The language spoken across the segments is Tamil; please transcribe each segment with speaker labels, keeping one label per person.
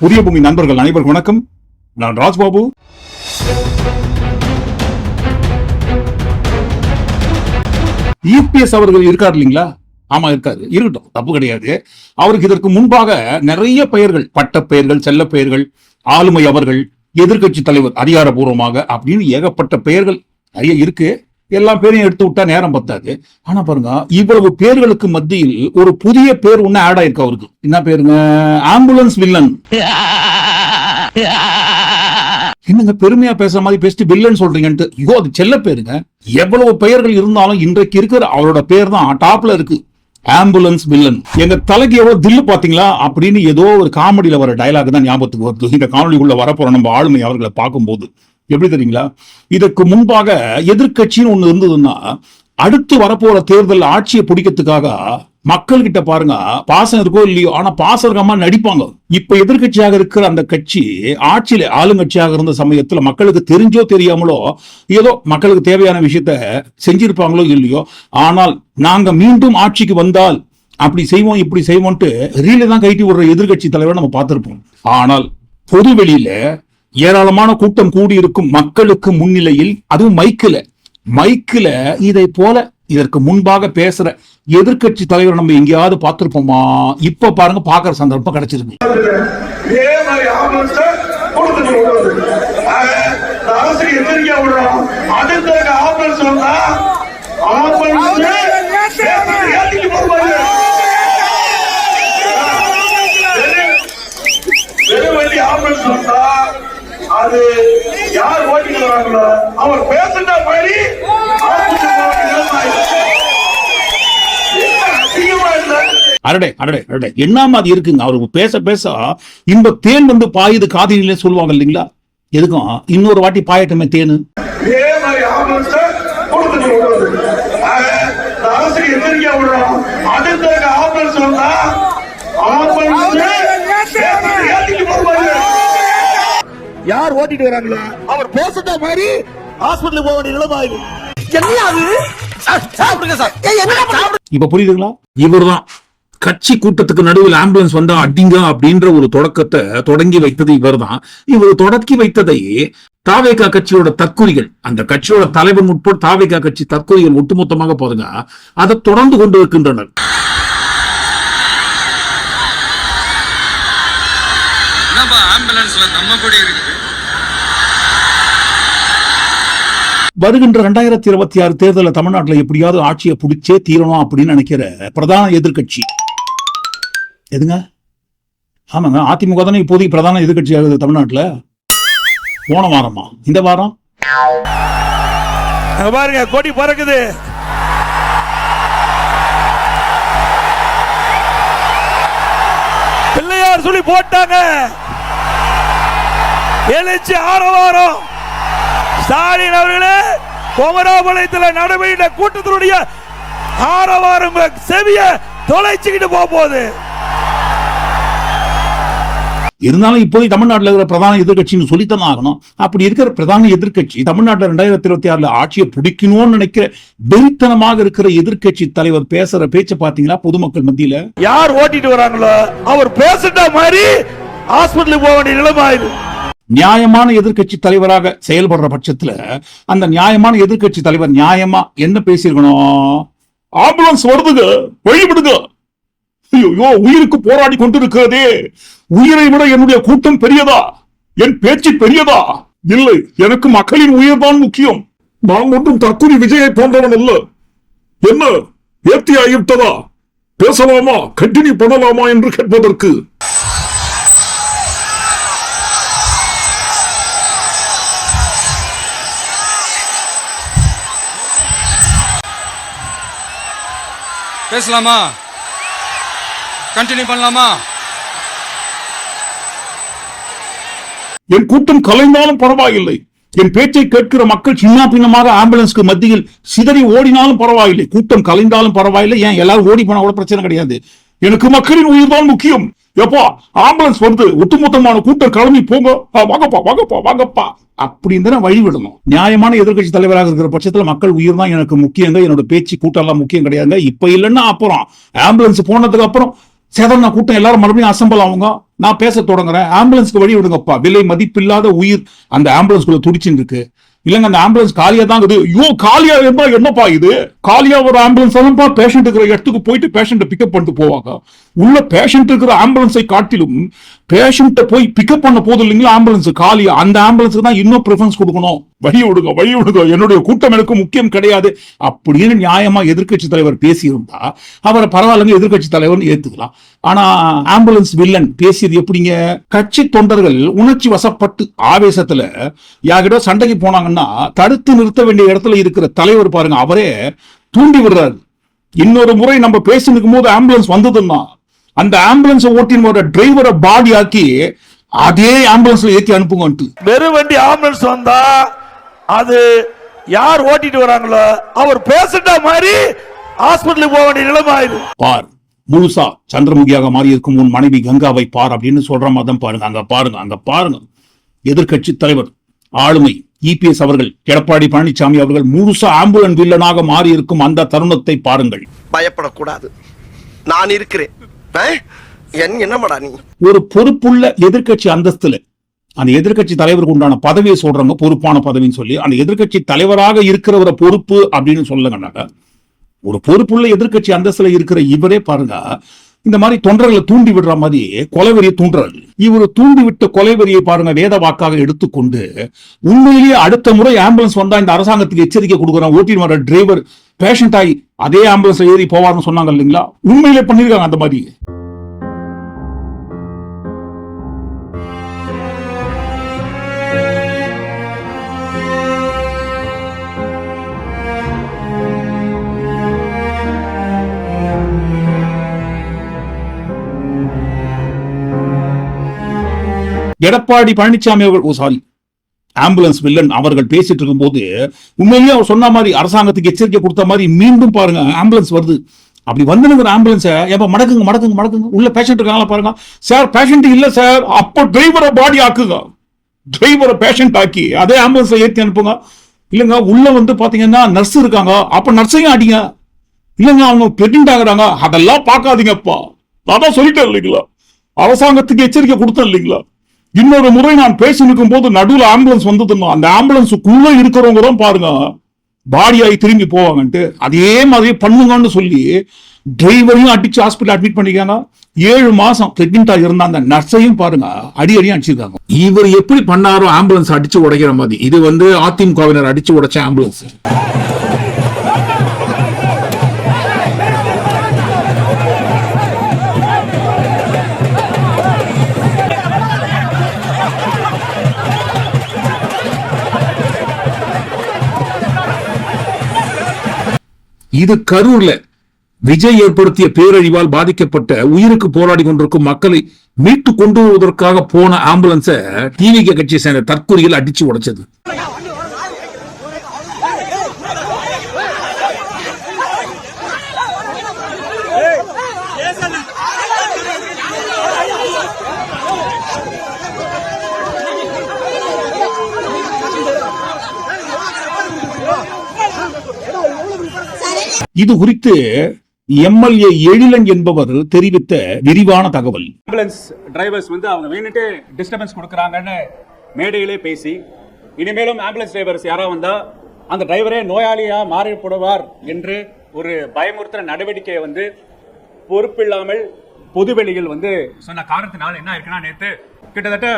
Speaker 1: புதிய பூமி நண்பர்கள் அனைவருக்கும் வணக்கம். நான் ராஜ்பாபு. இபிஎஸ் அவர்கள் இருக்கார் இல்லைங்களா? ஆமா இருக்காரு. இருக்கட்டும் தப்பு கிடையாது. அவருக்கு இதற்கு முன்பாக நிறைய பெயர்கள் பட்ட பெயர்கள் செல்ல பெயர்கள் ஆளுமை அவர்கள் எதிர்க்கட்சி தலைவர் அதிகாரபூர்வமாக அப்படின்னு ஏகப்பட்ட பெயர்கள் நிறைய இருக்கு. எல்லா பேரையும் எடுத்து விட்டா நேரம் பத்தாது. ஆனா பாருங்க இவ்வளவு பேர்களுக்கு மத்தியில் ஒரு புதிய பேர் ஒண்ணு ஆட் ஆயிருக்கு அவருக்கு. என்ன பேருங்க? ஆம்புலன்ஸ் வில்லன் என்னங்க பெருமையா பேசுற மாதிரி பேசிட்டு வில்லன் சொல்றீங்கன்ட்டு? ஐயோ அது செல்ல பேருங்க. எவ்வளவு பெயர்கள் இருந்தாலும் இன்றைக்கு இருக்கிற அவரோட பேர் தான் டாப்ல இருக்கு. ஆம்புலன்ஸ் வில்லன் எங்க தலைக்கு எவ்வளவு தில்லு பாத்தீங்களா அப்படின்னு ஏதோ ஒரு காமெடியில வர டயலாக் தான் ஞாபகத்துக்கு வருது. இந்த காணொலிக்குள்ள வரப்போற நம்ம ஆளுமை அவர்களை பார்க்கும்போது. எப்படி தெரியுங்களா? இதற்கு முன்பாக எதிர்க்கட்சின்னு ஒண்ணு இருந்ததுன்னா அடுத்து வரப்போற தேர்தல் ஆட்சியை பிடிக்கிறதுக்காக மக்கள் கிட்ட பாருங்க பாசம் இருக்கோ இல்லையோ ஆனா பாசம் இருக்காம நடிப்பாங்க. இப்ப எதிர்க்கட்சியாக இருக்கிற அந்த கட்சி ஆட்சியில ஆளுங்கட்சியாக இருந்த சமயத்துல மக்களுக்கு தெரிஞ்சோ தெரியாமலோ ஏதோ மக்களுக்கு தேவையான விஷயத்த செஞ்சிருப்பாங்களோ இல்லையோ ஆனால் நாங்க மீண்டும் ஆட்சிக்கு வந்தால் அப்படி செய்வோம் இப்படி செய்வோம்ட்டு ரீல தான் கைட்டி விடுற எதிர்கட்சி தலைவரை நம்ம பார்த்திருப்போம். ஆனால் பொது வெளியில ஏராளமான கூட்டம் கூடியிருக்கும் மக்களுக்கு முன்னிலையில் அதுவும் மைக்கில். மைக்கில் இதை போல இதற்கு முன்பாக பேசுற எதிர்க்கட்சி தலைவர் நம்ம எங்கேயாவது பார்த்திருப்போமா? இப்ப பாருங்க பாக்குற சந்தர்ப்பம் கிடைச்சிருக்கு.
Speaker 2: அரசு எதிர்க்க விடுறோம் அடுத்த ஆம்புலன்ஸ் வந்தா ஆம்புலன்ஸ் ஏத்திட்டு போடுவாங்க வெறும் வண்டி ஆம்புலன்ஸ் வந்தா அது யார் ஓட்டிட்டு வராங்களோ அவர் பேசுண்டா மாதிரி
Speaker 1: அடடே அடடே அடடே. என்னமா அது இருக்குங்க? அவருக்கு பேச பேச இன்ப தேன் வந்து பாயுது காதிலே சொல்லுவாங்க இல்லைங்களா? எதுக்கும்? இன்னொரு வாட்டி பாயட்டுமே தேனு.
Speaker 2: இதே மாதிரி ஆம்புலன்ஸ் கொடுத்துட்டு விடுறது ஆக, இந்த அரசு எச்சரிக்கையா விடுறோம் அடுத்த ஆம்புலன்ஸ் வந்தா ஆம்புலன்ஸ்
Speaker 3: யார் ஓட்டிட்டு வராங்களோ? அவர் பேசுற மாதிரி ஹாஸ்பிடலுக்கு போக வேண்டிய நிலைமை என்ன அது? சாப்பிடுங்க சார். சாப்பிடு
Speaker 1: இப்ப புரியுதுங்களா? இவர்தான். கட்சி கூட்டத்துக்கு நடுவில் ஆம்புலன்ஸ் வந்தா அடிங்க அப்படின்ற ஒரு தொடக்கத்தை தொடங்கி வைத்தது இவர்தான். இவர் தொடக்கி வைத்ததை தாவேகா கட்சியோட தற்குறிகள் அந்த கட்சியோட தலைவர் உட்பட தாவேகா கட்சி தற்குறிகள் ஒட்டுமொத்தமாக போதுங்க. அதை தொடர்ந்து கொண்டு இருக்கின்றனர்
Speaker 4: ஆம்புலன்ஸ்ல நம்ம கொடி இருக்குது
Speaker 1: வருகின்ற ரெண்டாயிரத்தி இருபத்தி ஆறு தேர்தலில் தமிழ்நாட்டில் எப்படியாவது ஆட்சியை பிடிச்சே தீரணும் அப்படின்னு நினைக்கிற பிரதான எதிர்கட்சி எதுங்க? ஆமாங்க அதிமுக தானே இப்போதைக்கு பிரதான எதிர்க்கட்சி ஆகுது தமிழ்நாட்டில்? போன வாரமா? இந்த வாரம்?
Speaker 3: பாருங்க கொடி பறக்குது. பிள்ளையார் சொல்லி போட்டாங்க. எழுச்சி ஆரவாரம். ஸ்டாலின் அவர்களே குமராபாளையத்தில் நடைபெற்ற கூட்டத்தினுடைய ஆரவாரம் செவிய தொலைச்சுக்கிட்டு போக போகுது
Speaker 1: இருந்தாலும் இப்போதைக்கு தமிழ்நாட்டில் இருக்கிற பிரதான எதிர்க்கட்சின்னு சொல்லித்தானே ஆகணும். அப்படி இருக்கிற பிரதான எதிர்க்கட்சி தமிழ்நாட்டில் ரெண்டாயிரத்தி இருபத்தி ஆறுல ஆட்சியை பிடிக்கணும்னு நினைக்கிற வெறித்தனமாக இருக்கிற எதிர்க்கட்சி தலைவர் பேசுற பேச்சை பாத்தீங்களா பொதுமக்கள் மத்தியில?
Speaker 3: யார் ஓட்டிட்டு வராங்களோ அவர் பேசுற மாதிரி ஹாஸ்பிடலுக்கு போக வேண்டிய நிலைமை ஆயிடும்
Speaker 1: நியாயமான எதிர்கட்சி தலைவராக செயல்படுற பட்சத்துல அந்த நியாயமான எதிர்கட்சி தலைவர் நியாயமா என்ன பேசியிருக்கணும்? ஆம்புலன்ஸ் வருதுங்க வழிபடுங்க. ஐயோ உயிருக்கு போராடி கொண்டிருக்கிறதே. உயிரை விட என்னுடைய கூட்டம் பெரியதா? என் பேச்சு பெரியதா? இல்லை எனக்கு மக்களின் உயிர் தான் முக்கியம். நான் ஒன்றும் தக்குனி விஜயை போன்றவன் அல்ல. என்ன ஏத்தி ஆகிவிட்டதா பேசலாமா? கண்டினியூ பண்ணலாமா என்று கேட்பதற்கு.
Speaker 4: பேசலாமா? கண்டினியூ பண்ணலாமா?
Speaker 1: என் கூட்டம் கலைந்தாலும் பரவாயில்லை. என் பேச்சை கேட்கிற மக்கள் சின்ன பின்னமாக ஆம்புலன்ஸ்க்கு மத்தியில் சிதறி ஓடினாலும் பரவாயில்லை. கூட்டம் கலைந்தாலும் பரவாயில்லை. ஏன்? எல்லாரும் ஓடி போனா கூட பிரச்சனை கிடையாது. எனக்கு மக்களின் உயிர் தான் முக்கியம். எப்போ ஆம்புலன்ஸ் வருது ஒட்டுமொத்தமான கூட்டம் கிளம்பி போங்க. வாங்கப்பா வாங்கப்பா வாங்கப்பா. அப்படின்னு வழி விடணும் நியாயமான எதிர்க்கட்சி தலைவராக இருக்கிற பட்சத்துல மக்கள் உயிர் தான் எனக்கு முக்கியங்க. என்னோட பேச்சு கூட்டம் எல்லாம் முக்கியம் கிடையாதுங்க. இப்ப இல்லைன்னா அப்புறம் ஆம்புலன்ஸ் போனதுக்கு அப்புறம் சேதன கூட்டம் எல்லாரும் மறுபடியும் அசம்பல் ஆகுங்க. நான் பேச தொடங்குறேன். ஆம்புலன்ஸ்க்கு வழி விடுங்கப்பா விலை மதிப்பில்லாத உயிர் அந்த ஆம்புலன்ஸ்குள்ள துடிச்சுன்னு இருக்கு. இல்லங்க அந்த ஆம்புலன்ஸ் காலியா தான் இருக்குது. ஐயோ காலியா இருந்தா என்னப்பா இது? காலியா ஒரு ஆம்புலன்ஸ் தான்ப்பா பேஷண்ட் இருக்கிற இடத்துக்கு போயிட்டு பேஷண்ட்டை பிக்கப் பண்ணிட்டு போவாங்க. உள்ள பேஷண்ட் இருக்கிற ஆம்புலன்ஸை காட்டிலும் பேஷண்ட்டை போய் பிக்கப் பண்ண போதும் இல்லைங்களா ஆம்புலன்ஸ் காலியா? அந்த ஆம்புலன்ஸுக்கு தான் இன்னும் ப்ரிஃபரன்ஸ் கொடுக்கணும். வழி விடுங்க வழி விடுங்க. என்னுடைய கூட்டம் எனக்கு முக்கியம் கிடையாது. அப்படின்னு நியாயமா எதிர்க்கட்சி தலைவர் பேசியிருந்தா அவரை பரவாயில்லங்க எதிர்க்கட்சி தலைவர்னு ஏத்துக்கலாம். ஆனா ஆம்புலன்ஸ் வில்லன் பேசியது எப்படிங்க? கட்சி தொண்டர்கள் உணர்ச்சி வசப்பட்டு ஆவேசத்துல யார்கிட்ட சண்டைக்கு போனாங்கன்னா தடுத்து நிறுத்த வேண்டிய இடத்துல இருக்கிற தலைவர் பாருங்க அவரே தூண்டி விடுறாரு. இன்னொரு முறை நம்ம பேசி நிற்கும் போது ஆம்புலன்ஸ் வந்ததுன்னா அந்த ஆம்புலன்ஸ் ஓட்டின்னு வர டிரைவரை பாடி ஆக்கி அதே ஆம்புலன்ஸ்ல ஏத்தி அனுப்புங்கன்ட்டு.
Speaker 3: வெறும் வண்டி ஆம்புலன்ஸ் வந்தா அது யார் ஓட்டிட்டு வராங்களோ அவர் பேசிட்ட மாதிரி ஹாஸ்பிட்டலுக்கு போக வேண்டிய நிலைமை ஆயிடும்
Speaker 1: பார் முழுசா சந்திரமுகியாக மாறி இருக்கும் உன் மனைவி கங்காவை பார் அப்படின்னு சொல்ற மாதிரி பாருங்க. அங்க பாருங்க அங்க பாருங்க. எதிர்க்கட்சி தலைவர் ஆளுமை இபிஎஸ் அவர்கள் எடப்பாடி பழனிசாமி அவர்கள் முழுசா ஆம்புலன்ஸ் வில்லனாக மாறி இருக்கும் அந்த தருணத்தை பாருங்கள்.
Speaker 5: பயப்படக்கூடாது. நான் இருக்கிறேன். என்னமாடா நீ?
Speaker 1: ஒரு பொறுப்புள்ள எதிர்க்கட்சி அந்தஸ்துல அந்த எதிர்க்கட்சி தலைவருக்கு உண்டான பதவியை சொல்றாங்க பொறுப்பான பதவின்னு சொல்லி அந்த எதிர்க்கட்சி தலைவராக இருக்கிறவரை பொறுப்பு அப்படின்னு சொல்லுங்கன்னாக்க ஒரு பொறுப்புள்ள எதிர்கட்சி அந்தஸ்துல இருக்கிற இவரே பாருங்க இந்த மாதிரி தொண்டர்களை தூண்டி விடுற மாதிரி கொலைவெறியை தூண்டுறாரு. இவர் தூண்டி விட்ட கொலைவெறியை பாருங்க வேத வாக்காக எடுத்துக்கொண்டு உண்மையிலேயே அடுத்த முறை ஆம்புலன்ஸ் வந்தா இந்த அரசாங்கத்துக்கு எச்சரிக்கை கொடுக்குறான். ஓட்டின்னு வர டிரைவர் பேஷண்ட் ஆகி அதே ஆம்புலன்ஸ்ல ஏறி போவார்னு சொன்னாங்க இல்லைங்களா? உண்மையிலே பண்ணிருக்காங்க அந்த மாதிரி. எடப்பாடி பழனிசாமி அவர்கள் ஓ சாரி ஆம்புலன்ஸ் வில்லன் அவர்கள் பேசிட்டு இருக்கும்போது உண்மையிலேயே அவர் சொன்ன மாதிரி அரசாங்கத்துக்கு எச்சரிக்கை கொடுத்த மாதிரி மீண்டும் பாருங்க ஆம்புலன்ஸ் வருது. அப்படி வந்துனுங்கிற ஆம்புலன்ஸை எப்ப மடக்குங்க மடக்குங்க மடக்குங்க. உள்ள பேஷண்ட் இருக்காங்களா பாருங்க. சார் பேஷண்ட் இல்ல சார் அப்போ டிரைவரை பாடி ஆக்குங்க. டிரைவரை பேஷண்ட் ஆக்கி அதே ஆம்புலன்ஸை ஏற்றி அனுப்புங்க. இல்லைங்க உள்ள வந்து பாத்தீங்கன்னா நர்ஸ் இருக்காங்க. அப்ப நர்ஸையும் அடிங்க. இல்லைங்க அவங்க பிரெக்னென்ட் ஆகுறாங்க. அதெல்லாம் பார்க்காதீங்கப்பா. நான் தான் சொல்லிட்டேன் இல்லைங்களா? அரசாங்கத்துக்கு எச்சரிக்கை கொடுத்தேன் இல்லைங்களா? இன்னொரு முறை நான் பேசி நிற்கும் போது நடுவில் ஆம்புலன்ஸ் வந்ததுன்னா அந்த ஆம்புலன்ஸுக்குள்ள இருக்கிறவங்க தான் பாருங்க பாடியாகி திரும்பி போவாங்கன்ட்டு. அதே மாதிரி பண்ணுங்கன்னு சொல்லி டிரைவரையும் அடிச்சு ஹாஸ்பிட்டல் அட்மிட் பண்ணிக்காங்க. ஏழு மாசம் பிரெக்னெண்டா இருந்த அந்த நர்ஸையும் பாருங்க அடி அடி அடிச்சிருக்காங்க. இவர் எப்படி பண்ணாரோ ஆம்புலன்ஸ் அடிச்சு உடைக்கிற மாதிரி. இது வந்து அதிமுகவினர் அடிச்சு உடைச்ச ஆம்புலன்ஸ் இது கரூர்ல விஜய் ஏற்படுத்திய பேரழிவால் பாதிக்கப்பட்ட உயிருக்கு போராடி கொண்டிருக்கும் மக்களை மீட்டு கொண்டு வருவதற்காக போன ஆம்புலன்ஸை டிவிகே கட்சியை சேர்ந்த தற்கொலையில் அடிச்சு உடைச்சது. இது குறித்து எம்எல்ஏ எழிலன் என்பவர் தெரிவித்த விரிவான தகவல்.
Speaker 6: ஆம்புலன்ஸ் டிரைவர்ஸ் வந்து அவங்க வேணுட்டு டிஸ்டர்பன்ஸ் கொடுக்குறாங்கன்னு மேடையிலே பேசி இனிமேலும் ஆம்புலன்ஸ் டிரைவர்ஸ் யாராக வந்தால் அந்த டிரைவரே நோயாளியாக மாறிப்படுவார் என்று ஒரு பயமுறுத்துற நடவடிக்கையை வந்து பொறுப்பில்லாமல் பொதுவெளியில் வந்து சொன்ன காரணத்தினால் என்ன இருக்குன்னா நேற்று கிட்டத்தட்ட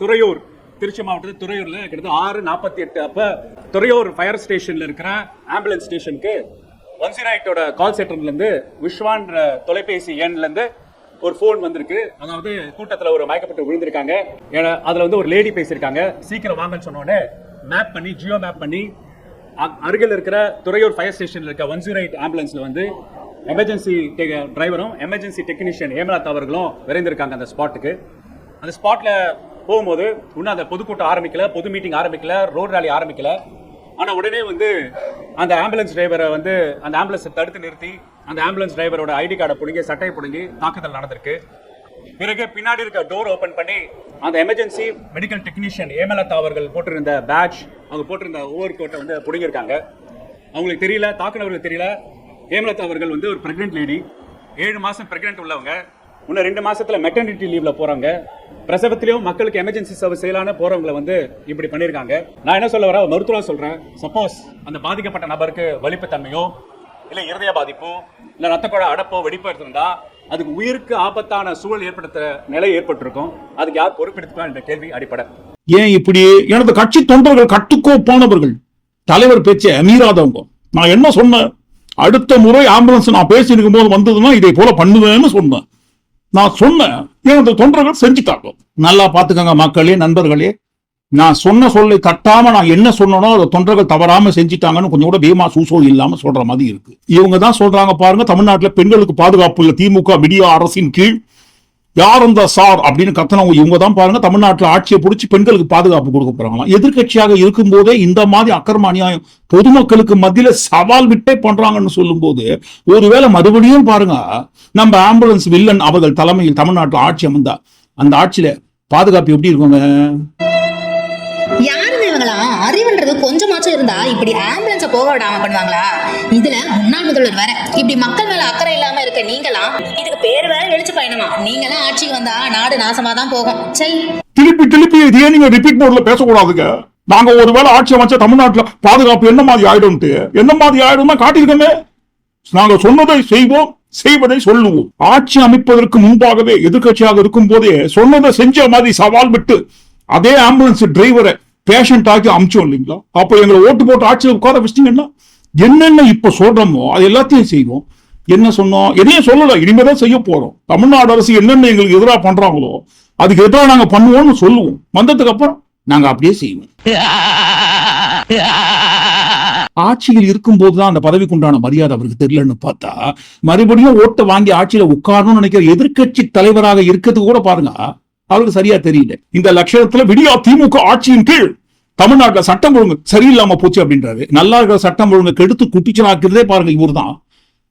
Speaker 6: துறையூர் திருச்சி மாவட்டத்தில் துறையூரில் கிட்டத்தட்ட ஆறு நாற்பத்தி எட்டு அப்போ துறையூர் ஃபயர் ஸ்டேஷனில் இருக்கிற ஆம்புலன்ஸ் ஸ்டேஷனுக்கு ஒன் ஜீரோ எயிட்டோட கால் சென்டர்லேருந்து விஸ்வான்ற தொலைபேசி எண்லேருந்து ஒரு ஃபோன் வந்திருக்கு. அதாவது கூட்டத்தில் ஒரு மயக்கப்பட்டு விழுந்திருக்காங்க. ஏன்னா, அதில் வந்து ஒரு லேடி பேசியிருக்காங்க. சீக்கிரம் வாங்கன்னு சொன்னோடனே மேப் பண்ணி ஜியோ மேப் பண்ணி அருகில் இருக்கிற துறையூர் ஃபயர் ஸ்டேஷனில் இருக்க ஒன் ஜீரோ எயிட் ஆம்புலன்ஸில் வந்து எமர்ஜென்சி டிரைவரும் எமர்ஜென்சி டெக்னீஷியன் ஹேமலதா அவர்களும் விரைந்திருக்காங்க அந்த ஸ்பாட்டுக்கு அந்த ஸ்பாட்டில் போகும்போது இன்னும் அந்த பொதுக்கூட்டம் ஆரம்பிக்கல பொது மீட்டிங் ஆரம்பிக்கல ரோடு ரேலி ஆரம்பிக்கல. ஆனால் உடனே வந்து அந்த ஆம்புலன்ஸ் டிரைவரை வந்து அந்த ஆம்புலன்ஸை தடுத்து நிறுத்தி அந்த ஆம்புலன்ஸ் டிரைவரோட ஐடி கார்டை பிடுங்கி சட்டையை பிடுங்கி தாக்குதல் நடந்திருக்கு. பிறகு பின்னாடி இருக்க டோர் ஓப்பன் பண்ணி அந்த எமர்ஜென்சி மெடிக்கல் டெக்னீஷியன் ஏமலதா அவர்கள் போட்டிருந்த பேட்ச் அவங்க போட்டிருந்த ஓவர் கோட்டை வந்து பிடுங்கியிருக்காங்க. அவங்களுக்கு தெரியல தாக்குனவர்களுக்கு தெரியல. ஏமலதா அவர்கள் வந்து ஒரு ப்ரெக்னென்ட் லேடி ஏழு மாதம் ப்ரெக்னென்ட் உள்ளவங்க. இன்னும் ரெண்டு மாசத்துல மெட்டர்னிட்டி லீவ்ல போறாங்க பிரசவத்திலையும் மக்களுக்கு எமர்ஜென்சி சர்வீஸ் செய்யலான்னு போறவங்களை வந்து இப்படி பண்ணிருக்காங்க. நான் என்ன சொல்ல வரேன்? மருத்துவம் சொல்றேன். சப்போஸ் அந்த பாதிக்கப்பட்ட நபருக்கு வலிப்புத்தன்மையோ இல்ல இருதய பாதிப்போ இல்ல ரத்த அடப்போ வெடிப்போ இருந்தா அதுக்கு உயிருக்கு ஆபத்தான சூழல் ஏற்படுத்த நிலை ஏற்பட்டிருக்கும். அதுக்கு யார் பொறுப்பெடுத்துக்கலாம் என்ற கேள்வி அடிப்படை.
Speaker 1: ஏன் இப்படி? எனது கட்சி தொண்டர்கள் கட்டுக்கோ போனவர்கள். தலைவர் பேச்சை மீறாதவங்க நான் என்ன சொன்னேன்? அடுத்த முறை ஆம்புலன்ஸ் நான் பேசியிருக்கும் போது வந்ததுன்னா இதை போல பண்ணுவேன்னு சொன்னேன். நான் சொன்னேன் எனது தொண்டர்கள் செஞ்சுட்டாங்க நல்லா பாத்துக்கங்க மக்களே நண்பர்களே. நான் சொன்ன சொல்லை தட்டாம நான் என்ன சொன்னனோ அதை தொண்டர்கள் தவறாம செஞ்சிட்டாங்கன்னு கொஞ்சம் கூட பீமா சூசோ இல்லாம சொல்ற மாதிரி இருக்கு. இவங்க தான் சொல்றாங்க பாருங்க தமிழ்நாட்டுல பெண்களுக்கு பாதுகாப்பு இல்ல. திமுக விடியா அரசின் கீழ் யார் அந்த சார் அப்படின்னு கத்தனவங்க இவங்க தான் பாருங்க தமிழ்நாட்டுல ஆட்சியை பிடிச்சி பெண்களுக்கு பாதுகாப்பு கொடுக்க போறாங்களாம் எதிர்க்கட்சியாக இருக்கும்போதே இந்த மாதிரி அக்கிரம அநியாயம் பொதுமக்களுக்கு மத்தியில சவால் விட்டே பண்றாங்கன்னு சொல்லும்போது ஒருவேளை மறுபடியும் பாருங்க நம்ம ஆம்புலன்ஸ் வில்லன் அவர்கள் தலைமையில் தமிழ்நாட்டுல ஆட்சி அமர்ந்தா அந்த ஆட்சியில பாதுகாப்பு எப்படி இருக்குங்க?
Speaker 7: அறிவுன்றது கொஞ்சமாச்சும் இருந்தா இப்படி ஆம்புலன்ஸ போக விடாம பண்ணுவாங்களா? இதுல முன்னாள் முதல்வர் வேற. இப்படி மக்கள் மேல அக்கறை இல்லாம இருக்க நீங்களாம் இதுக்கு பேர் வேற எழுச்சி பயணமா? நீங்களாம் ஆட்சிக்கு வந்தா நாடு நாசமா தான் போகும். சை
Speaker 1: திருப்பி திருப்பி இதையே நீங்க ரிப்பீட் மோட்ல பேசக்கூடாதுங்க? நாங்க ஒருவேளை ஆட்சி அமைச்சா தமிழ்நாட்டுல பாதுகாப்பு என்ன மாதிரி ஆயிடும்ட்டு? என்ன மாதிரி ஆயிடும்னா காட்டியிருக்கோமே நாங்க சொன்னதை செய்வோம். செய்வதை சொல்லுவோம். ஆட்சி அமைப்பதற்கு முன்பாகவே எதிர்க்கட்சியாக இருக்கும் போதே சொன்னதை செஞ்ச மாதிரி சவால் விட்டு அதே ஆம்புலன்ஸ் டிரைவரை பேஷண்ட் ஆக்கி அமிச்சோம் இல்லைங்களா? அப்ப எங்களை ஓட்டு போட்டு ஆட்சியில் உட்கார வச்சிட்டீங்கன்னா என்னென்ன இப்ப சொல்றோமோ அது எல்லாத்தையும் செய்வோம். என்ன சொன்னோம்? எதையும் சொல்லல. இனிமேதான் செய்ய போறோம். தமிழ்நாடு அரசு என்னென்ன எங்களுக்கு எதிராக பண்றாங்களோ அதுக்கு எதிராக நாங்க பண்ணுவோம்னு சொல்லுவோம். வந்ததுக்கு அப்புறம் நாங்க அப்படியே செய்வோம். ஆட்சியில் இருக்கும்போது தான் அந்த பதவிக்கு உண்டான மரியாதை அவருக்கு தெரியலன்னு பார்த்தா மறுபடியும் ஓட்டை வாங்கி ஆட்சியில உட்காரணும்னு நினைக்கிற எதிர்கட்சி தலைவராக இருக்கிறது கூட பாருங்க. அவருக்கு சரியா தெரியல. இந்த லட்சணத்துல விடியா திமுக ஆட்சியின் கீழ் தமிழ்நாட்டில் சட்டம் ஒழுங்கு சரியில்லாம போச்சு அப்படின்றாரு. நல்லா இருக்கிற சட்டம் ஒழுங்கு கெடுத்து குட்டிச்சலாக்குறதே பாருங்க இவர்தான்.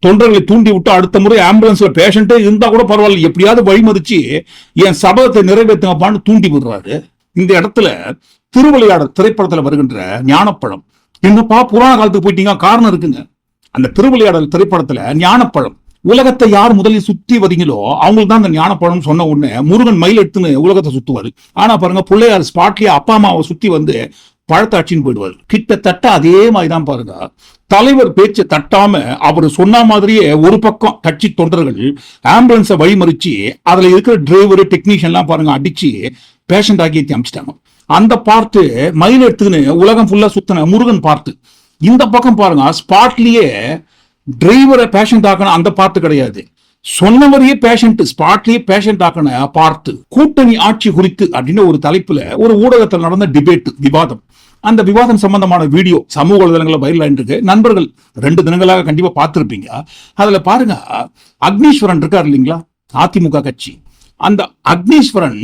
Speaker 1: தொண்டர்களை தூண்டி விட்டு அடுத்த முறை ஆம்புலன்ஸ்ல பேஷண்டே இருந்தா கூட பரவாயில்ல. எப்படியாவது வழிமதிச்சு என் சபதத்தை நிறைவேற்றுங்கப்பான்னு தூண்டி விடுறாரு. இந்த இடத்துல திருவிளையாடல் திரைப்படத்துல வருகின்ற ஞானப்பழம். எங்கப்பா புராண காலத்துக்கு போயிட்டீங்க காரணம் இருக்குங்க. அந்த திருவிளையாடல் திரைப்படத்துல ஞானப்பழம். உலகத்தை யார் முதலில் சுத்தி வரீங்களோ அவங்களுக்கு தான் அந்த ஞானப்பழம் சொன்ன உடனே முருகன் மயில் எடுத்துன்னு உலகத்தை சுத்துவாரு. ஆனா பாருங்க பிள்ளையார் ஸ்பாட்லயே அப்பா அம்மாவை சுத்தி வந்து பழத்தாட்சின்னு போயிடுவார். கிட்டத்தட்ட அதே மாதிரி தான் பாருங்க. தலைவர் பேச்சை தட்டாம அவர் சொன்ன மாதிரியே ஒரு பக்கம் கட்சி தொண்டர்கள் ஆம்புலன்ஸை வழிமறிச்சு அதுல இருக்கிற டிரைவர் டெக்னீஷியன்லாம் பாருங்க அடிச்சு பேஷண்ட் ஆக்கி ஏற்றி அமிச்சிட்டாங்க அந்த பார்ட்டு மயில் எடுத்துக்கின்னு உலகம் ஃபுல்லா சுத்தின முருகன் பார்ட்டு இந்த பக்கம் பாருங்க ஸ்பாட்லயே டிரைவரை பேஷண்ட் ஆக்கின அந்த பார்ட்டு கிடையாது. சொன்னவரையே பேஷண்ட் ஸ்பாட்லயே பேஷண்ட் ஆக்கின பார்த்து கூட்டணி ஆட்சி குறித்து அப்படின்னு ஒரு தலைப்புல ஒரு ஊடகத்தில் நடந்த டிபேட் விவாதம். அந்த விவாதம் சம்பந்தமான வீடியோ சமூக வலைதளங்களில் வைரல் இருக்கு. நண்பர்கள் ரெண்டு தினங்களாக கண்டிப்பா பார்த்துருப்பீங்க. அதுல பாருங்க அக்னீஸ்வரன் இருக்கார் இல்லைங்களா? அதிமுக கட்சி. அந்த அக்னீஸ்வரன்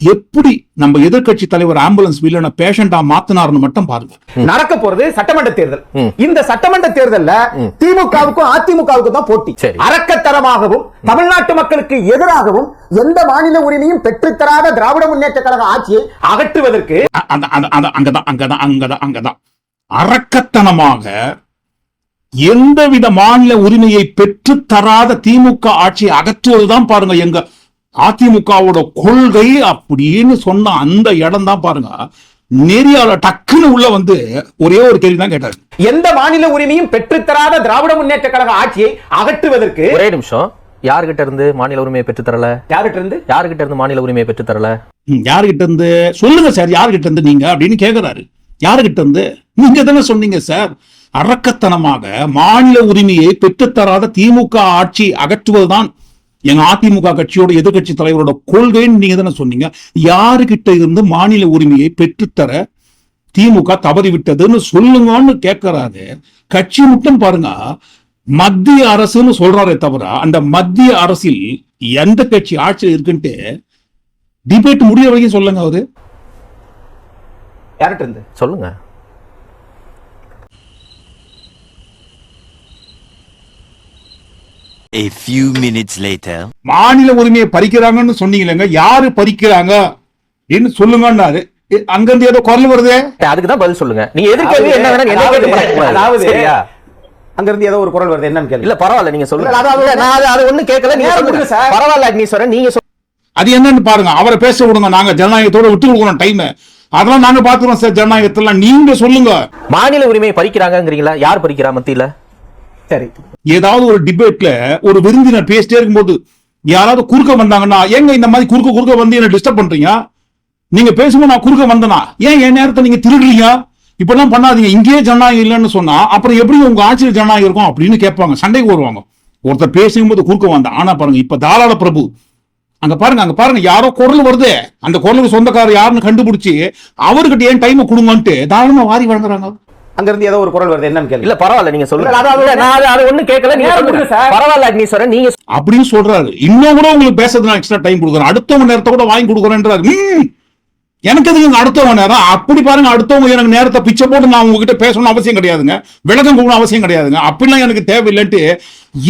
Speaker 1: எப்படி நம்ம எதிர்க்கட்சி தலைவர் ஆம்புலன்ஸ் வில்லனை பேஷண்டா மாத்தினார்னு மட்டும் பாருங்க.
Speaker 8: நடக்க போறது சட்டமன்ற தேர்தல். இந்த சட்டமன்ற தேர்தல்ல திமுகவுக்கும் அதிமுகவுக்கும் தான் போட்டி. அரக்கத்தரமாகவும் தமிழ்நாட்டு மக்களுக்கு எதிராகவும் எந்த மாநில உரிமையும் பெற்றுத்தராத திராவிட முன்னேற்ற கழக ஆட்சியை அகற்றுவதற்கு
Speaker 1: அங்கதான் அங்கதான் அங்கதான் அங்கதான். அரக்கத்தனமாக எந்தவித மாநில உரிமையை பெற்று தராத திமுக ஆட்சியை அகற்றுவதுதான் பாருங்க எங்க அதிமுகவோட கொள்கை அப்படின்னு சொன்ன அந்த இடம் தான் பாருங்க. நெறியால டக்குன்னு உள்ள வந்து ஒரே ஒரு கேள்வி தான் கேட்டாரு.
Speaker 8: எந்த மாநில உரிமையும் பெற்றுத்தராத திராவிட முன்னேற்ற கழக ஆட்சியை அகற்றுவதற்கு
Speaker 9: ஒரே நிமிஷம். யார்கிட்ட இருந்து மாநில உரிமையை பெற்று தரல
Speaker 8: யார்கிட்ட இருந்து?
Speaker 9: யார்கிட்ட இருந்து மாநில உரிமையை பெற்று தரல
Speaker 1: ம், யாருகிட்ட இருந்து? சொல்லுங்க சார் யாருகிட்ட இருந்து நீங்க அப்படின்னு கேக்குறாரு. யாருகிட்ட இருந்து? நீங்க தானே சொன்னீங்க சார். அரக்கத்தனமாக மாநில உரிமையை பெற்றுத்தராத திமுக ஆட்சி அகற்றுவதுதான் எங்க அதிமுக கட்சியோட எதிர்க்கட்சி தலைவரோட கொள்கைன்னு நீங்க தானே சொன்னீங்க. யாருகிட்ட இருந்து மாநில உரிமையை பெற்றுத்தர திமுக தவறி விட்டதுன்னு சொல்லுங்கன்னு கேட்கறாரு கட்சி மட்டும் பாருங்க. மத்திய அரசுன்னு சொல்றாரே தவிர அந்த மத்திய அரசில் எந்த கட்சி ஆட்சியில் இருக்குன்ட்டு டிபேட் முடிய வரைக்கும் சொல்லுங்க அவரு.
Speaker 8: யார்கிட்ட இருந்து?
Speaker 9: சொல்லுங்க.
Speaker 10: A few minutes later.
Speaker 1: மாநில உரிமையை பறிக்கிறாங்கன்னு சொன்னீங்களேங்க. யாரு பறிக்கிறாங்க? என்று சொல்லுங்கன்னாரு. எ, அங்கிருந்து ஏதோ குரல் வருதே?
Speaker 9: அதுக்கு தான் பதில் சொல்லுங்க. நீங்க எதிர்க்கவே என்ன வேணா என்ன
Speaker 8: அதாவது-
Speaker 9: சரியா?
Speaker 8: அங்க இருந்து ஏதோ ஒரு குரல் வருது. என்னன்னு கேள்வி
Speaker 9: இல்ல பரவாயில்ல நீங்க சொல்லுங்க.
Speaker 8: அதாவது-
Speaker 9: நான் அது ஒண்ணும் கேட்கல. நீங்க சொல்லுங்க.
Speaker 8: சார்.
Speaker 9: பரவாயில்ல அக்னீஸ்வரன் நீங்க சொல்லுங்க
Speaker 1: அது என்னன்னு பாருங்க. அவரை பேச விடுங்க. நாங்க ஜனநாயகத்தோட விட்டு கொடுக்கணும் டைம் அதெல்லாம் நாங்க பாத்துக்கிறோம் சார். ஜனநாயகத்தெல்லாம் நீங்க சொல்லுங்க.
Speaker 9: மாநில உரிமையை பறிக்கிறாங்கங்கிறீங்களா? யார் பறிக்கிறா மத்தியில?
Speaker 8: சரி.
Speaker 1: ஏதாவது ஒரு டிபேட்ல ஒரு விருந்தினர் பேசிட்டே இருக்கும்போது யாராவது குறுக்க வந்தாங்கன்னா ஏங்க இந்த மாதிரி குறுக்க குறுக்க வந்து என்ன டிஸ்டர்ப் பண்றீங்க? நீங்க பேசும்போது நான் குறுக்க வந்தனா? ஏன் என் நேரத்தை நீங்க திருடுறீங்க? இப்பெல்லாம் பண்ணாதீங்க. இங்கேயே ஜனநாயகம் இல்லைன்னு சொன்னா அப்புறம் எப்படி உங்க ஆட்சியில் ஜனநாயகம் இருக்கும்? அப்படின்னு கேட்பாங்க. சண்டைக்கு வருவாங்க. ஒருத்தர் பேசும்போது குறுக்க வந்தான் ஆனா பாருங்க இப்ப தாராள பிரபு. அங்க பாருங்க அங்க பாருங்க யாரோ குரல் வருது. அந்த குரலுக்கு சொந்தக்காரர் யாருன்னு கண்டுபிடிச்சு அவர்கிட்ட ஏன் டைம் கொடுங்கன்ட்டு தாராளமா வாரி வழங்குறாங்க.
Speaker 8: அங்க இருந்து ஏதோ ஒரு குரல் வருது. என்னன்னு கேள்வி
Speaker 9: இல்ல பரவாயில்ல நீங்க சொல்லுங்க. நான் அது- கேட்கல. நீங்க. பரவாயில்ல அக்னீஸ்வரன் நீங்க
Speaker 1: அப்படின்னு சொல்றாரு. இன்னும் கூட உங்களுக்கு பேசுறது நான் எக்ஸ்ட்ரா டைம் கொடுக்குறேன். அடுத்தவங்க நேரத்தை கூட வாங்கி கொடுக்குறேன்றாரு. எனக்கு எதுக்கு அடுத்தவங்க நேரம்? அப்படி பாருங்க அடுத்தவங்க எனக்கு நேரத்தை பிச்சை போட்டு நான் உங்ககிட்ட பேசணும்னு அவசியம் கிடையாதுங்க. விளக்கம் கொடுக்கணும் அவசியம் கிடையாதுங்க. அப்படிலாம் எனக்கு தேவையில்லைன்ட்டு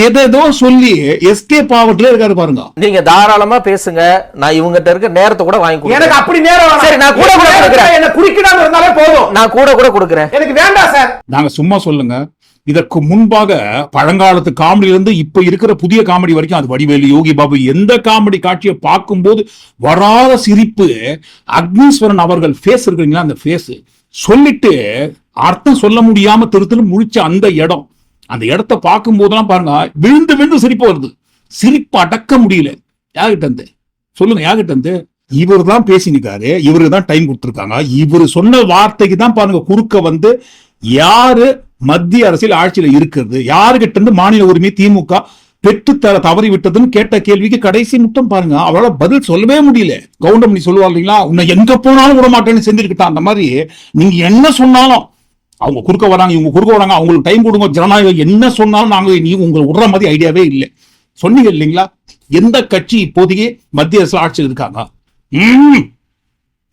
Speaker 1: எதேதோ சொல்லி எஸ்கேப் ஆவட்டுல இருக்காரு பாருங்க.
Speaker 9: நீங்க தாராளமா பேசுங்க. நான் இவங்ககிட்ட இருக்க நேரத்தை கூட வாங்கி
Speaker 8: எனக்கு அப்படி நேரம்.
Speaker 9: சரி, நான் கூட கூட கொடுக்குறேன்.
Speaker 8: என்ன குடிக்கிறாங்க இருந்தாலே போதும்.
Speaker 9: நான் கூட கூட கொடுக்குறேன்.
Speaker 8: எனக்கு வேண்டாம் சார்.
Speaker 1: நாங்க சும்மா சொல்லுங்க. இதற்கு முன்பாக பழங்காலத்து காமெடியில இருந்து இப்ப இருக்கிற புதிய காமெடி வரைக்கும் அது வடிவேலு யோகி பாபு எந்த காமெடி காட்சியை பார்க்கும்போது வராத சிரிப்பு அக்னீஸ்வரன் அவர்கள் ஃபேஸ் இருக்கிறீங்களா? அந்த ஃபேஸ் சொல்லிட்டு அர்த்தம் சொல்ல முடியாம திருத்தலும் முழிச்ச அந்த இடம். அந்த இடத்த பார்க்கும் போதெல்லாம் பாருங்க விழுந்து விழுந்து சிரிப்பு வருது. சிரிப்பு அடக்க முடியல. யார்கிட்ட இருந்து? சொல்லுங்க யார்கிட்ட இருந்து? இவர் தான் பேசினிருக்காரு இவருக்கு தான் டைம் கொடுத்துருக்காங்க. இவர் சொன்ன வார்த்தைக்கு தான் பாருங்க குறுக்க வந்து யாரு மத்திய அரசியல் ஆட்சியில இருக்கிறது? யாருகிட்ட இருந்து மாநில உரிமை திமுக பெற்றுத்தர தவறி விட்டதுன்னு கேட்ட கேள்விக்கு கடைசி முட்டம் பாருங்க. அவரால் பதில் சொல்லவே முடியல. கவுண்டமணி சொல்லுவார் இல்லைங்களா? உன்னை எங்க போனாலும் விட மாட்டேன்னு செஞ்சுக்கிட்டான் அந்த மாதிரி நீங்க என்ன சொன்னாலும் அவங்க குறுக்க வராங்க இவங்க குறுக்க வராங்க அவங்களுக்கு டைம் கொடுங்க. ஜனநாயகம் என்ன சொன்னாலும் நாங்க நீ உங்களுக்கு விடுற மாதிரி ஐடியாவே இல்லை. சொன்னீங்க இல்லைங்களா? எந்த கட்சி இப்போதைக்கு மத்திய அரசு ஆட்சியில் இருக்காங்க? ம்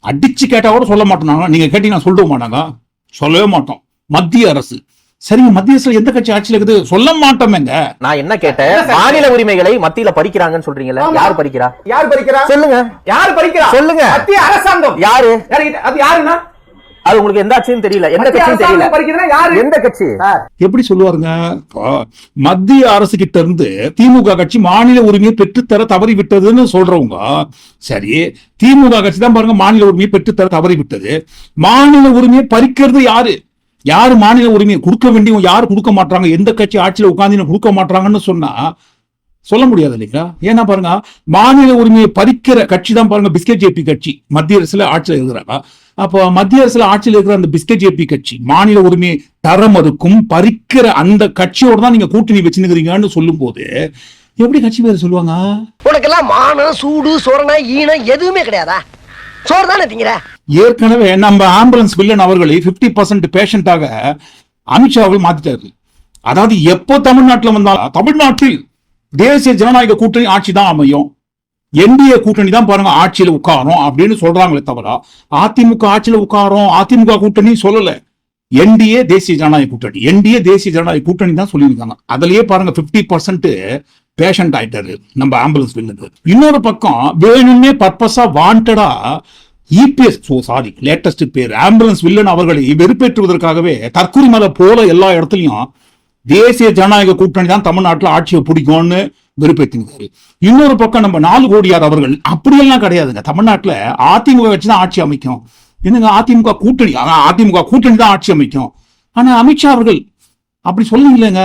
Speaker 1: அடிச்சு கேட்டா கூட சொல்ல மாட்டோம் நீங்க. கேட்டீங்கன்னா சொல்லிட மாட்டாங்க சொல்லவே மாட்டோம். மத்திய அரசு. சரிங்க மத்திய அரசுல எந்த கட்சி ஆட்சியில் இருக்குது? சொல்ல மாட்டோமேங்க.
Speaker 9: நான் என்ன கேட்டேன்? மாநில உரிமைகளை மத்தியில பறிக்கிறாங்கன்னு சொல்றீங்கல்ல.
Speaker 8: ஆமா.
Speaker 9: யார் பறிக்கிறா?
Speaker 8: யார் பறிக்கிறா?
Speaker 9: சொல்லுங்க.
Speaker 8: யார் பறிக்கிறா?
Speaker 9: சொல்லுங்க.
Speaker 8: மத்திய அரசாங்கம்.
Speaker 9: யாரு?
Speaker 8: அது யாருன்னா?
Speaker 9: அது உங்களுக்கு எந்த ஆட்சியும் தெரியல. எந்த கட்சியும் தெரியல.
Speaker 8: யாரு?
Speaker 9: எந்த கட்சி?
Speaker 8: சார்.
Speaker 1: எப்படி சொல்லுவாருங்க? மத்திய அரசு கிட்ட இருந்து திமுக கட்சி மாநில உரிமையை பெற்றுத்தர தவறி விட்டதுன்னு சொல்றவங்க சரி திமுக கட்சி தான் பாருங்க மாநில உரிமையை பெற்றுத்தர தவறி விட்டது மாநில உரிமையை பறிக்கிறது யாரு? யாரு மாநில உரிமையை கொடுக்க வேண்டியவங்க யார் கொடுக்க மாட்டாங்க? எந்த கட்சி ஆட்சியில உட்காந்து கொடுக்க மாட்டாங்கன்னு சொன்னா சொல்ல முடியாது இல்லைங்களா? ஏன்னா பாருங்க மாநில உரிமையை பறிக்கிற கட்சி தான் பாருங்க பிஸ்கெட் ஜேபி கட்சி. மத்திய அரசுல ஆட்சியில் இருக்கிறாங்க. அப்போ மத்திய அரசுல ஆட்சியில் இருக்கிற அந்த பிஸ்கெட் ஜேபி கட்சி மாநில உரிமையை தர மறுக்கும் பறிக்கிற அந்த கட்சியோட தான் நீங்க கூட்டணி வச்சுருக்கிறீங்கன்னு சொல்லும் போது எப்படி கட்சி பேர் சொல்லுவாங்க?
Speaker 5: உனக்கெல்லாம் மானம் சூடு சொரணை ஈனம் எதுவுமே கிடையாதா? சோறு தானே திங்கிற?
Speaker 1: ஏற்கனவே நம்ம ஆம்புலன்ஸ் வில்லன் அவர்களை 50% பர்சன்ட் பேஷண்டாக அமித்ஷா அவர்கள் மாத்திட்டாரு அதாவது எப்போ தமிழ்நாட்டில் வந்தாலும் தமிழ்நாட்டில் தேசிய ஜனநாயக கூட்டணி ஆட்சி தான் அமையும். என்டிஏ கூட்டணி தான் பாருங்க ஆட்சியில உட்காரும் அப்படின்னு சொல்றாங்களே தவிர அதிமுக ஆட்சியில உட்காரும் அதிமுக கூட்டணி சொல்லல. என்டிஏ தேசிய ஜனநாயக கூட்டணி என்டிஏ தேசிய ஜனநாயக கூட்டணி தான் சொல்லியிருக்காங்க. அதுலயே பாருங்க 50% பர்சன்ட் பேஷண்ட் ஆயிட்டாரு. நம்ம ஆம்புலன்ஸ் வில்லுக்கு இன்னொரு பக்கம் வேணும்னே பர்பஸா வாண்டடா இபிஎஸ் ஸோ சாரி லேட்டஸ்ட் பேர். ஆம்புலன்ஸ் வில்லன் அவர்களை வெறுப்பேற்றுவதற்காகவே தற்கொலை மலை போல எல்லா இடத்துலையும் தேசிய ஜனநாயக கூட்டணி தான் தமிழ்நாட்டில் ஆட்சியை பிடிக்கும்னு வெறுப்பேற்றிருக்காரு இன்னொரு பக்கம் நம்ம நாலு கோடியார் அவர்கள் அப்படியெல்லாம் கிடையாதுங்க. தமிழ்நாட்டில் அதிமுக வச்சு தான் ஆட்சி அமைக்கும். என்னங்க அதிமுக கூட்டணி? அதிமுக கூட்டணி தான் ஆட்சி அமைக்கும். ஆனால் அமித்ஷா அவர்கள் அப்படி சொல்லுங்களேங்க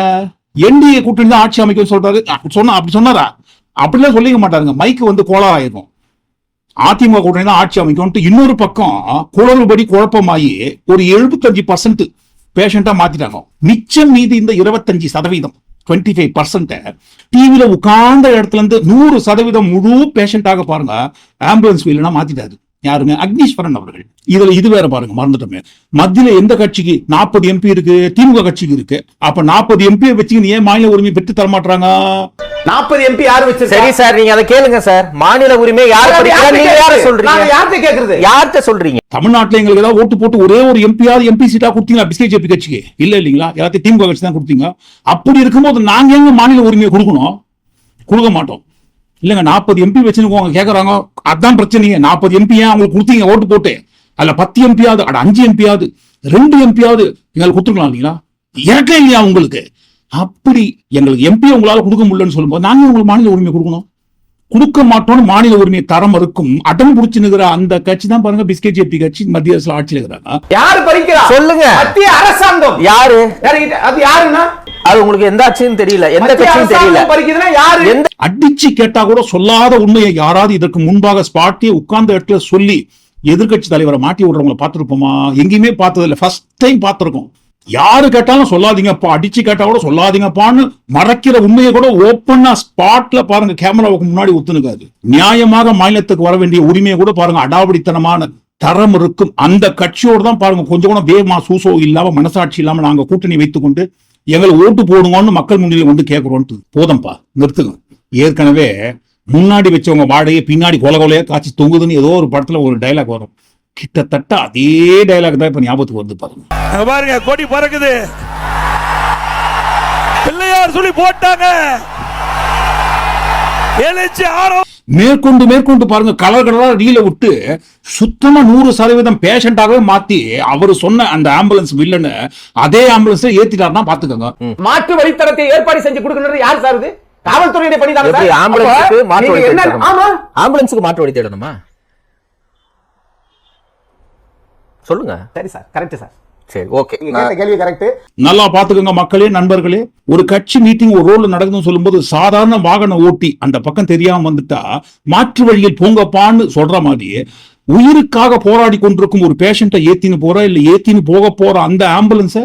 Speaker 1: என்டிஏ கூட்டணி தான் ஆட்சி அமைக்கும் சொல்றாரு. அப்படி சொன்னா அப்படி சொன்னாரா? அப்படிலாம் சொல்லிக்க மாட்டாருங்க. மைக்கு வந்து கோளாறாயிருக்கும் அதிமுக கூட்டணி தான் ஆட்சி அமைக்கும்ட்டு இன்னொரு பக்கம் குளறுபடி குழப்பமாயி ஒரு எழுபத்தஞ்சு பர்சன்ட் பேஷண்டா மாத்திட்டாங்க. மிச்சம் மீதி இந்த இருபத்தஞ்சு சதவீதம் டுவெண்ட்டி ஃபைவ் பர்சன்ட் டிவியில உட்கார்ந்த இடத்துல இருந்து நூறு சதவீதம் முழு பேஷண்டாக பாருங்க ஆம்புலன்ஸ் வீலனா மாத்திட்டாரு. யாருங்க? அக்னீஸ்வரன் அவர்கள். இதுல இது வேற பாருங்க மறந்துட்டோமே. மத்தியில எந்த கட்சிக்கு? நாற்பது எம்பி இருக்கு திமுக கட்சிக்கு இருக்கு. அப்ப நாற்பது எம்பியை வச்சுக்கின்னு ஏன் மாநில உரிமை பெற்று தர மாட்டாங்க
Speaker 8: நாற்பது எம்பி யாரு
Speaker 9: சரி
Speaker 8: வச்சிருக்கா?
Speaker 9: சார் நீங்க அதை கேளுங்க சார். மாநில உரிமை யார் சொல்றீங்க?
Speaker 8: யார்கிட்ட கேக்குறது
Speaker 9: யார்கிட்ட சொல்றீங்க?
Speaker 1: தமிழ்நாட்டுல எங்களுக்கு ஏதாவது ஓட்டு போட்டு ஒரே ஒரு எம்பியாவது எம்பி சீட்டா கொடுத்தீங்களா? பிஸ்கேஜேபி கட்சிக்கு? இல்ல இல்லைங்களா? எல்லாத்தையும் திமுக கட்சி தான் கொடுத்தீங்க. அப்படி இருக்கும்போது நாங்க எங்க மாநில உரிமையை கொடுக்கணும்? கொடுக்க மாட்டோம். இல்லங்க நாற்பது எம்பி வச்சுருக்கோங்க கேக்குறாங்க. அதான் பிரச்சனைங்க நாற்பது எம்பி ஏன் அவங்களுக்கு கொடுத்தீங்க? ஓட்டு போட்டு அதுல பத்து எம்பியாவது அட அஞ்சு எம்பியாவது ரெண்டு எம்பியாவது எங்களுக்கு கொடுத்துருக்கலாம் இல்லைங்களா? இறக்கம் இல்லையா உங்களுக்கு? அப்படி எங்களுக்கு எம்பி உங்களால கொடுக்க முடியலன்னு சொல்லும்போது நாங்க உங்களுக்கு மாநில உரிமை கொடுக்கணும். கொடுக்க மாட்டோம்னு மாநில உரிமையை தரம் இருக்கும் அடம் பிடிச்சு நிக்கிற அந்த கட்சி தான் பாருங்க பிஸ்கெட் ஜேபி கட்சி மத்திய அரசுல ஆட்சியில் இருக்கிறாங்க.
Speaker 8: யாரு பறிக்கிறா?
Speaker 9: சொல்லுங்க.
Speaker 8: மத்திய அரசாங்கம்.
Speaker 9: யாரு?
Speaker 8: அது யாருன்னா?
Speaker 9: அது உங்களுக்கு எந்த ஆட்சியும் தெரியல. எந்த கட்சியும் தெரியல.
Speaker 8: யாரு?
Speaker 9: எந்த
Speaker 1: அடிச்சு கேட்டா கூட சொல்லாத உண்மையை யாராவது இதற்கு முன்பாக ஸ்பாட்டே உட்கார்ந்த இடத்துல சொல்லி எதிர்க்கட்சி தலைவரை மாட்டி விடுறவங்கள பார்த்திருப்போமா? எங்கேயுமே பார்த்தது இல்ல ஃபர்ஸ்ட் டைம் பார்த்திருக்கோம். யாரு கேட்டாலும் சொல்லாதீங்கப்பா அடிச்சு கேட்டா கூட சொல்லாதீங்கப்பான்னு மறைக்கிற உண்மையை கூட ஓப்பனா ஸ்பாட்ல பாருங்க கேமராவுக்கு முன்னாடி ஒத்துணுக்காது. நியாயமாக மாநிலத்துக்கு வர வேண்டிய உரிமையை கூட பாருங்க அடாவடித்தனமான தரம் இருக்கும். அந்த கட்சியோடு தான் பாருங்க கொஞ்சம் கூட வேமா சூசோ இல்லாம மனசாட்சி இல்லாம நாங்க கூட்டணி வைத்துக்கொண்டு எங்களை ஓட்டு போடுங்கன்னு மக்கள் முன்னிலையில் வந்து கேட்கிறோன்ட்டு போதும்பா நிறுத்துங்க. ஏற்கனவே முன்னாடி வச்சவங்க வாடகையை பின்னாடி கொல கொலையா காய்ச்சி தொங்குதுன்னு ஏதோ ஒரு படத்துல ஒரு டைலாக் வரும். கிட்டத்தட்ட அதே டைலாக் தான் இப்ப ஞாபகத்துக்கு வந்து பாருங்க.
Speaker 3: பாருங்க கொடி பறக்குது. பிள்ளையார் சொல்லி போட்டாங்க.
Speaker 1: மேற்கொண்டு மேற்கொண்டு பாருங்க கலர் கலரா ரீல விட்டு சுத்தமா நூறு சதவீதம் பேஷண்டாகவே மாத்தி அவர் சொன்ன அந்த ஆம்புலன்ஸ் வில்லனை அதே ஆம்புலன்ஸ் ஏத்திட்டாருன்னா பாத்துக்கோங்க.
Speaker 8: மாற்று வழித்தடத்தை ஏற்பாடு செஞ்சு கொடுக்கறது யார் சார் இது? காவல்துறையுடைய பணி தானே?
Speaker 9: ஆம்புலன்ஸுக்கு மாற்று ஆம்புலன்ஸுக்கு மாற்று வழி தேடணுமா? சொல்லுங்க.
Speaker 8: சரி சார் கரெக்ட் சார்.
Speaker 9: சரி ஓகே.
Speaker 8: கேள்வி கரெக்ட்
Speaker 1: நல்லா பாத்துக்கோங்க மக்களே நண்பர்களே. ஒரு கட்சி மீட்டிங் ஒரு ரோட்ல நடக்குதுன்னு சொல்லும்போது சாதாரண வாகன ஓட்டி அந்த பக்கம் தெரியாம வந்துட்டா மாற்று வழியில் போங்கப்பான்னு சொல்ற மாதிரி உயிருக்காக போராடி கொண்டிருக்கும் ஒரு பேஷண்ட்டை ஏத்தின்னு போற இல்ல ஏத்தின்னு போக போற அந்த ஆம்புலன்ஸை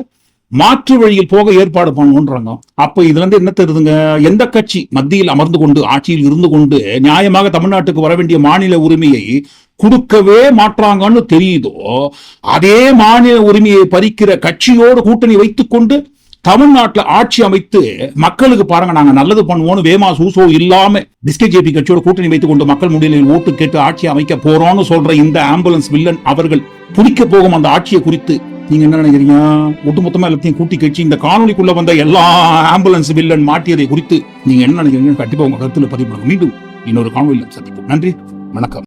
Speaker 1: மாற்று வழியில் போக ஏற்பாடு பண்ணணுன்றாங்க அப்ப இதுல இருந்து என்ன தெரியுதுங்க? எந்த கட்சி மத்தியில் அமர்ந்து கொண்டு ஆட்சியில் இருந்து கொண்டு நியாயமாக தமிழ்நாட்டுக்கு வர வேண்டிய மாநில உரிமையை கொடுக்கவே மாற்றாங்கன்னு தெரியுதோ அதே மாநில உரிமையை பறிக்கிற கட்சியோடு கூட்டணி வைத்துக்கொண்டு தமிழ்நாட்டில் ஆட்சி அமைத்து மக்களுக்கு பாருங்க நாங்க நல்லது பண்ணுவோம்னு வேமா சூசோ இல்லாம பிஸ்கெட் ஜேபி கட்சியோட கூட்டணி வைத்துக் கொண்டு மக்கள் முடியலில் ஓட்டு கேட்டு ஆட்சி அமைக்க போறோம்னு சொல்ற இந்த ஆம்புலன்ஸ் வில்லன் அவர்கள் பிடிக்க போகும் அந்த ஆட்சியை குறித்து நீங்க என்ன நினைக்கிறீங்க? ஒட்டுமொத்தமா எல்லாத்தையும் கூட்டி கட்சி இந்த காணொலிக்குள்ள வந்த எல்லா ஆம்புலன்ஸ் வில்லன் மாட்டியதை குறித்து நீங்க என்ன நினைக்கிறீங்க கண்டிப்பா உங்க கருத்துல பதிவு பண்ணுங்க. மீண்டும் இன்னொரு காணொலியில் சந்திப்போம். நன்றி. வணக்கம்.